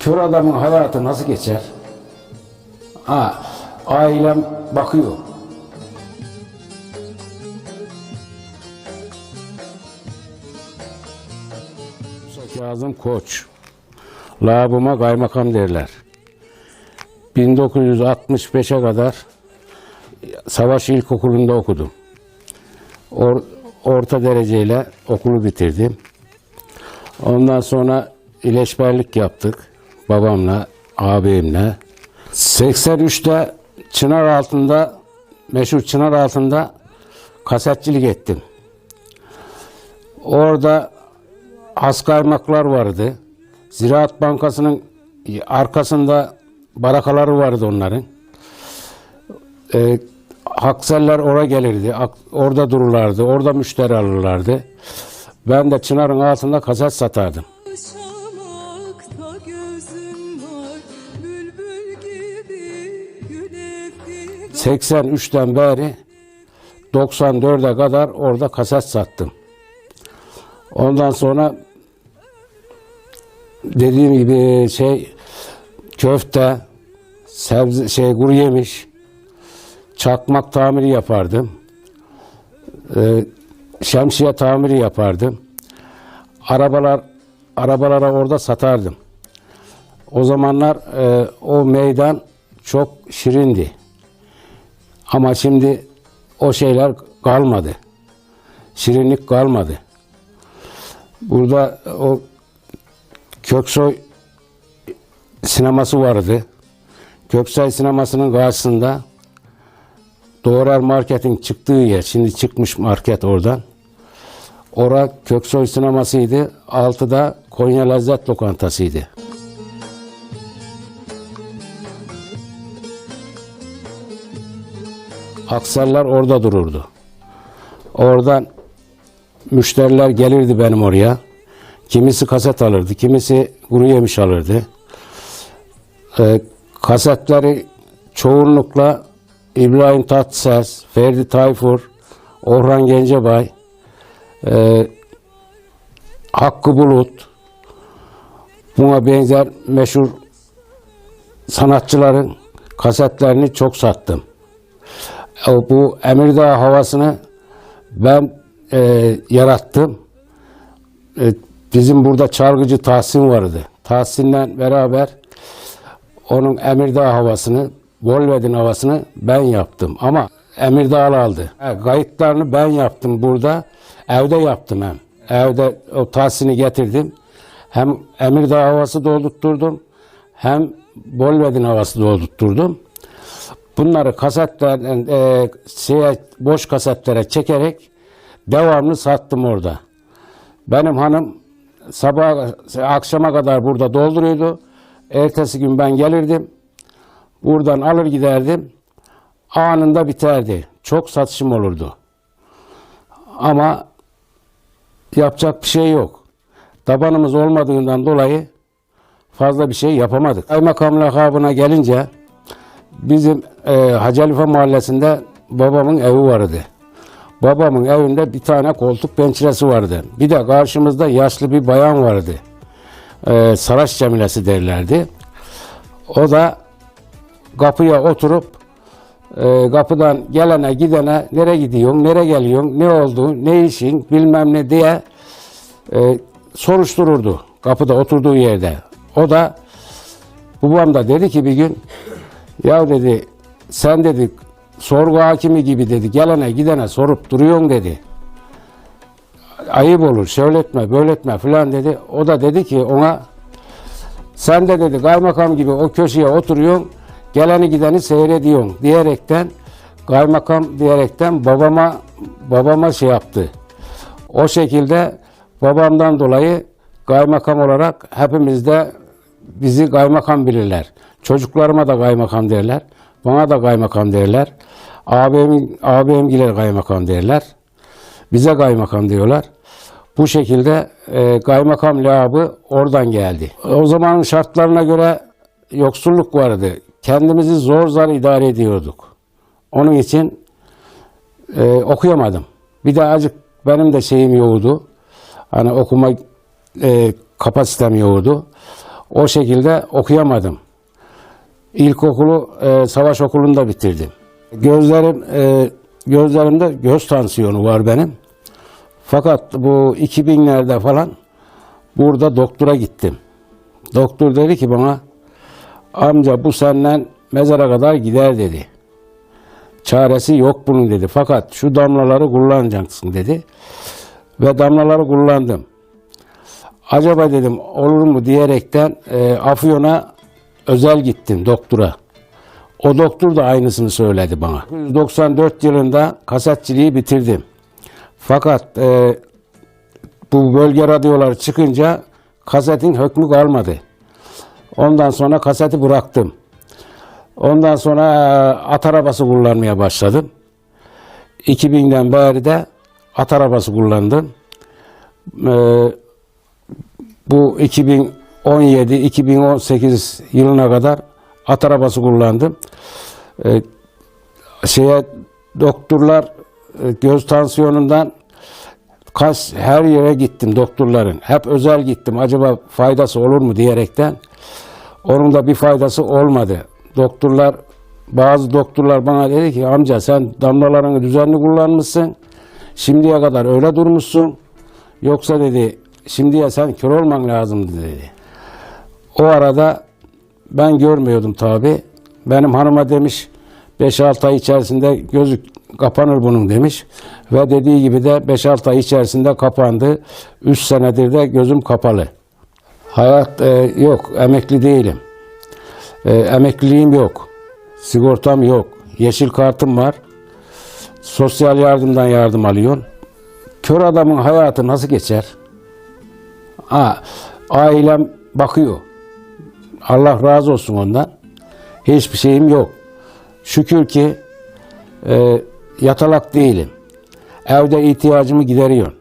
Kör adamın hayatı nasıl geçer? Ha, ailem bakıyor. Kazım Koç. Labıma kaymakam derler. 1965'e kadar Savaş İlkokulu'nda okudum. Or- orta dereceyle okulu bitirdim. Ondan sonra ileşberlik yaptık babamla, abimle. 83'te Çınar altında, meşhur Çınar altında kasetçilik ettim. Orada has kaymaklar vardı. Ziraat Bankası'nın arkasında barakaları vardı onların. Ee, Hakseller oraya gelirdi. Orada dururlardı. Orada müşteri alırlardı. Ben de Çınar'ın altında kaset satardım. 83'ten beri 94'e kadar orada kaset sattım. Ondan sonra dediğim gibi şey köfte, sebze şey kuru yemiş, çakmak tamiri yapardım. Ee, şemsiye tamiri yapardım. Arabalar arabalara orada satardım. O zamanlar e, o meydan çok şirindi. Ama şimdi o şeyler kalmadı. Şirinlik kalmadı. Burada o Köksoy sineması vardı. Köksoy sinemasının karşısında Doğrar Market'in çıktığı yer. Şimdi çıkmış market oradan. Ora Köksoy sinemasıydı. Altıda Konya Lezzet Lokantası'ydı. Aksarlar orada dururdu. Oradan müşteriler gelirdi benim oraya. Kimisi kaset alırdı, kimisi kuru yemiş alırdı. Ee, kasetleri çoğunlukla İbrahim Tatlıses, Ferdi Tayfur, Orhan Gencebay, e, Hakkı Bulut, buna benzer meşhur sanatçıların kasetlerini çok sattım. Bu Emirdağ havasını ben e, yarattım. E, bizim burada çalgıcı Tahsin vardı. Tahsin'le beraber onun Emirdağ havasını, Volved'in havasını ben yaptım. Ama Emirdağ'la aldı. Kayıtlarını ben yaptım burada. Evde yaptım hem. Evde o Tahsin'i getirdim. Hem Emirdağ havası doldurtturdum. Hem Volved'in havası doldurtturdum. Bunları kasetlerden e, şeye, boş kasetlere çekerek devamlı sattım orada. Benim hanım sabah akşama kadar burada dolduruyordu. Ertesi gün ben gelirdim. Buradan alır giderdim. Anında biterdi. Çok satışım olurdu. Ama yapacak bir şey yok. Tabanımız olmadığından dolayı fazla bir şey yapamadık. Kaymakam lakabına gelince bizim e, Hacı mahallesinde babamın evi vardı. Babamın evinde bir tane koltuk pençiresi vardı. Bir de karşımızda yaşlı bir bayan vardı. E, Saraç Cemilesi derlerdi. O da kapıya oturup e, kapıdan gelene gidene nereye gidiyorsun, nereye geliyorsun, ne oldu, ne işin bilmem ne diye e, soruştururdu kapıda oturduğu yerde. O da babam da dedi ki bir gün ya dedi sen dedi sorgu hakimi gibi dedi gelene gidene sorup duruyorsun dedi. Ayıp olur şöyle etme böyle etme filan dedi. O da dedi ki ona sen de dedi kaymakam gibi o köşeye oturuyorsun geleni gideni seyrediyorsun diyerekten kaymakam diyerekten babama babama şey yaptı. O şekilde babamdan dolayı kaymakam olarak hepimiz de bizi kaymakam bilirler. Çocuklarıma da kaymakam derler. Bana da kaymakam derler. Abimin, abimgiler kaymakam derler. Bize kaymakam diyorlar. Bu şekilde e, kaymakam labı oradan geldi. O zamanın şartlarına göre yoksulluk vardı. Kendimizi zor zar idare ediyorduk. Onun için e, okuyamadım. Bir de acık benim de şeyim yoğdu. Hani okuma e, kapasitem yoğdu. O şekilde okuyamadım. İlkokulu e, savaş okulunda bitirdim. Gözlerim e, gözlerimde göz tansiyonu var benim. Fakat bu 2000'lerde falan burada doktora gittim. Doktor dedi ki bana amca bu senden mezara kadar gider dedi. Çaresi yok bunun dedi. Fakat şu damlaları kullanacaksın dedi. Ve damlaları kullandım. Acaba dedim olur mu diyerekten e, Afyon'a özel gittim doktora. O doktor da aynısını söyledi bana. 1994 yılında kasetçiliği bitirdim. Fakat e, bu bölge radyoları çıkınca kasetin hükmü kalmadı. Ondan sonra kaseti bıraktım. Ondan sonra e, at arabası kullanmaya başladım. 2000'den beri de at arabası kullandım. E, bu 2017-2018 yılına kadar at arabası kullandım. E, şeye doktorlar e, göz tansiyonundan kas her yere gittim doktorların. Hep özel gittim. Acaba faydası olur mu diyerekten. Onun da bir faydası olmadı. Doktorlar bazı doktorlar bana dedi ki amca sen damlalarını düzenli kullanmışsın. Şimdiye kadar öyle durmuşsun. Yoksa dedi şimdiye sen kör olman lazımdı dedi. O arada ben görmüyordum tabi. Benim hanıma demiş 5-6 ay içerisinde gözü kapanır bunun demiş. Ve dediği gibi de 5-6 ay içerisinde kapandı. 3 senedir de gözüm kapalı. Hayat e, yok, emekli değilim. E, emekliliğim yok. Sigortam yok. Yeşil kartım var. Sosyal yardımdan yardım alıyorsun. Kör adamın hayatı nasıl geçer? Ha, ailem bakıyor. Allah razı olsun ondan. Hiçbir şeyim yok. Şükür ki e, yatalak değilim. Evde ihtiyacımı gideriyorum.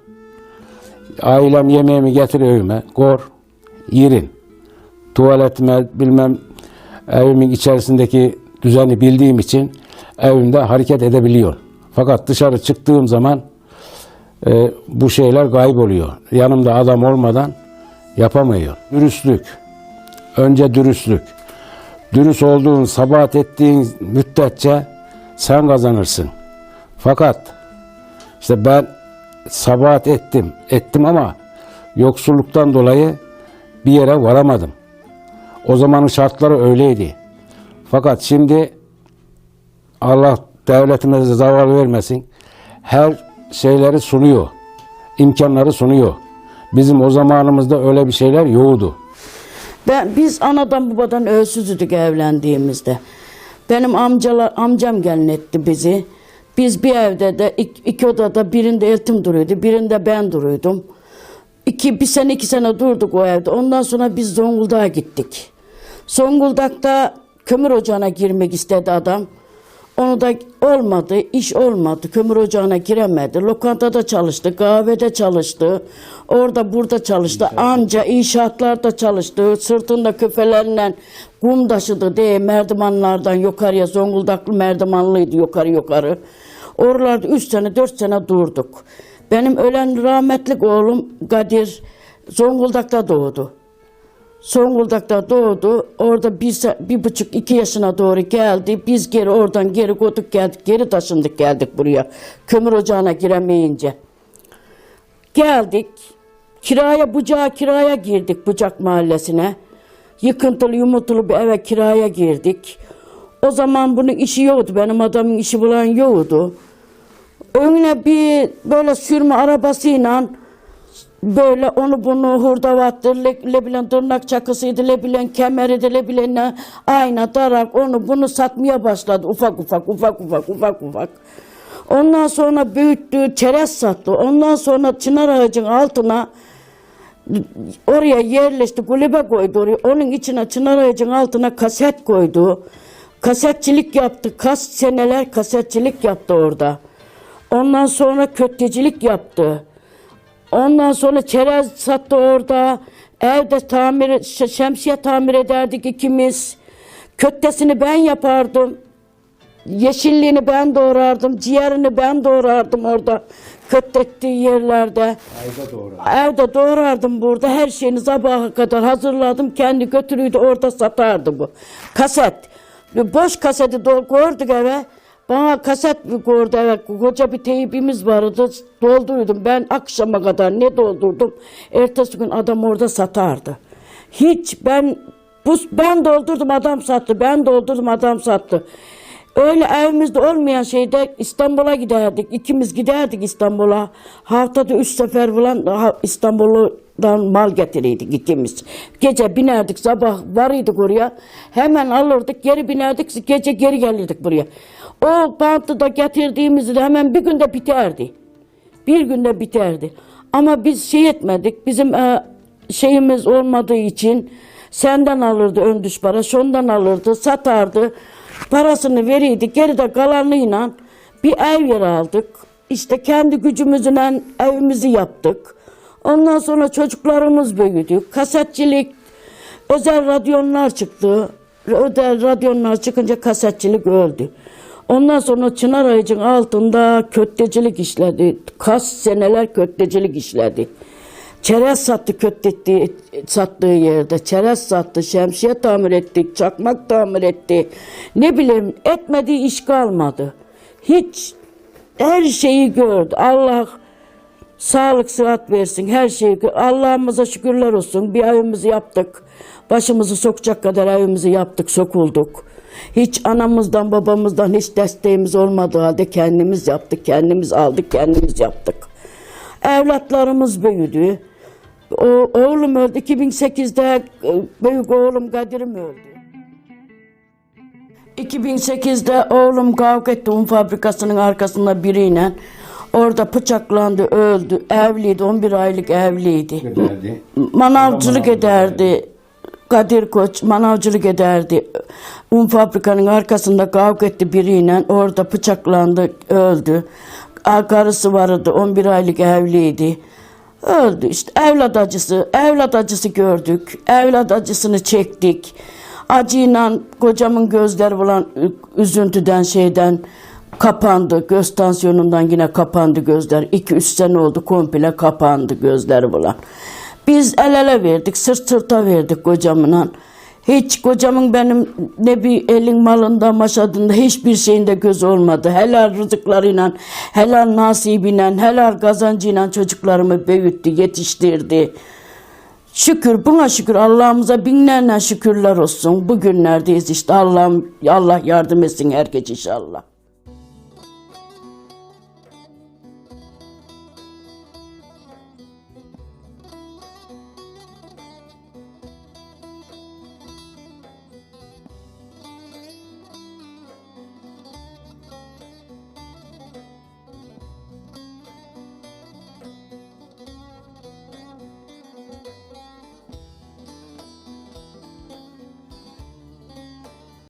Ailem yemeğimi getiriyor evime. Gor, yirin. Tuvaletime bilmem evimin içerisindeki düzeni bildiğim için evimde hareket edebiliyorum. Fakat dışarı çıktığım zaman e, bu şeyler kayboluyor. Yanımda adam olmadan yapamıyor. Dürüstlük. Önce dürüstlük. Dürüst olduğun, sabahat ettiğin müddetçe sen kazanırsın. Fakat işte ben sabahat ettim, ettim ama yoksulluktan dolayı bir yere varamadım. O zamanın şartları öyleydi. Fakat şimdi Allah devletimize zaval vermesin. Her şeyleri sunuyor. imkanları sunuyor. Bizim o zamanımızda öyle bir şeyler yoktu. Ben biz anadan babadan ölsüzüdük evlendiğimizde. Benim amcalar amcam gelin etti bizi. Biz bir evde de iki, iki odada birinde eltim duruyordu, birinde ben duruyordum. İki, bir sene iki sene durduk o evde. Ondan sonra biz Zonguldak'a gittik. Zonguldak'ta kömür ocağına girmek istedi adam. Onu da olmadı, iş olmadı. Kömür ocağına giremedi. Lokantada çalıştı, kahvede çalıştı. Orada burada çalıştı. Anca inşaatlarda çalıştı. Sırtında küfelerinden kum taşıdı diye merdivanlardan yukarıya Zonguldaklı merdivanlıydı yukarı yukarı. Oralarda üç sene dört sene durduk. Benim ölen rahmetlik oğlum Kadir Zonguldak'ta doğdu. Zonguldak'ta doğdu. Orada bir, bir buçuk iki yaşına doğru geldi. Biz geri oradan geri koduk geldik. Geri taşındık geldik buraya. Kömür ocağına giremeyince. Geldik. Kiraya bucağa kiraya girdik Bucak mahallesine. Yıkıntılı yumurtulu bir eve kiraya girdik. O zaman bunun işi yoktu. Benim adamın işi bulan yoktu. Önüne bir böyle sürme arabasıyla böyle onu bunu hurdavattır, le, lebilen tırnak çakısıydı, lebilen kemeriydi, lebilen ne, ayna, tarak onu bunu satmaya başladı ufak ufak ufak ufak ufak ufak. Ondan sonra büyüttü, çerez sattı. Ondan sonra çınar ağacın altına oraya yerleşti, kulübe koydu oraya. Onun içine çınar ağacın altına kaset koydu. Kasetçilik yaptı. Kaç seneler kasetçilik yaptı orada. Ondan sonra köftecilik yaptı. Ondan sonra çerez sattı orada. Evde tamir, şemsiye tamir ederdik ikimiz. Köttesini ben yapardım. Yeşilliğini ben doğrardım, ciğerini ben doğrardım orada kötlettiği yerlerde. Evde doğrardım burada. Her şeyini sabaha kadar hazırladım. Kendi götürüydü orada satardı bu. Kaset. Boş kaseti koyduk eve. Bana kaset bir koydu eve. Koca bir teybimiz vardı. Doldurdum. Ben akşama kadar ne doldurdum. Ertesi gün adam orada satardı. Hiç ben bu ben doldurdum adam sattı. Ben doldurdum adam sattı. Öyle evimizde olmayan şeyde İstanbul'a giderdik. İkimiz giderdik İstanbul'a. Haftada üç sefer falan İstanbul'dan mal getirirdik ikimiz. Gece binerdik sabah varıydık oraya. Hemen alırdık geri binerdik gece geri gelirdik buraya. O bantı da getirdiğimizde de hemen bir günde biterdi. Bir günde biterdi. Ama biz şey etmedik. Bizim e, şeyimiz olmadığı için senden alırdı ön düş para, şundan alırdı, satardı. Parasını verirdi. Geride kalanıyla bir ev yer aldık. İşte kendi gücümüzle evimizi yaptık. Ondan sonra çocuklarımız büyüdü. Kasetçilik, özel radyonlar çıktı. Özel radyonlar çıkınca kasetçilik öldü. Ondan sonra Çınar Ağacı'nın altında köftecilik işledi. Kaç seneler köftecilik işledi. Çerez sattı köftettiği, sattığı yerde. Çerez sattı, şemsiye tamir ettik, çakmak tamir etti. Ne bileyim etmediği iş kalmadı. Hiç her şeyi gördü. Allah sağlık sıhhat versin her şeyi. Allah'ımıza şükürler olsun. Bir evimizi yaptık. Başımızı sokacak kadar evimizi yaptık, sokulduk. Hiç anamızdan babamızdan hiç desteğimiz olmadığı halde kendimiz yaptık, kendimiz aldık, kendimiz yaptık. Evlatlarımız büyüdü. O, oğlum öldü. 2008'de e, büyük oğlum Kadir'im öldü. 2008'de oğlum kavga etti un fabrikasının arkasında biriyle. Orada bıçaklandı, öldü. Evliydi, 11 aylık evliydi. Giderdi. Manavcılık ederdi. Kadir Koç manavcılık ederdi. Un fabrikanın arkasında kavga etti biriyle. Orada bıçaklandı, öldü. Karısı vardı, 11 aylık evliydi. Öldü işte. Evlat acısı, evlat acısı gördük. Evlat acısını çektik. Acıyla kocamın gözleri falan üzüntüden şeyden kapandı. Göz tansiyonundan yine kapandı gözler. 2-3 sene oldu komple kapandı gözleri falan. Biz el ele verdik, sırt sırta verdik kocamla. Hiç kocamın benim ne bir elin malında maşadında hiçbir şeyinde göz olmadı. Helal rızıklarıyla, helal nasibiyle, helal kazancıyla çocuklarımı büyüttü, yetiştirdi. Şükür buna şükür Allah'ımıza binlerle şükürler olsun. Bugünlerdeyiz işte Allah'ım Allah yardım etsin herkes inşallah.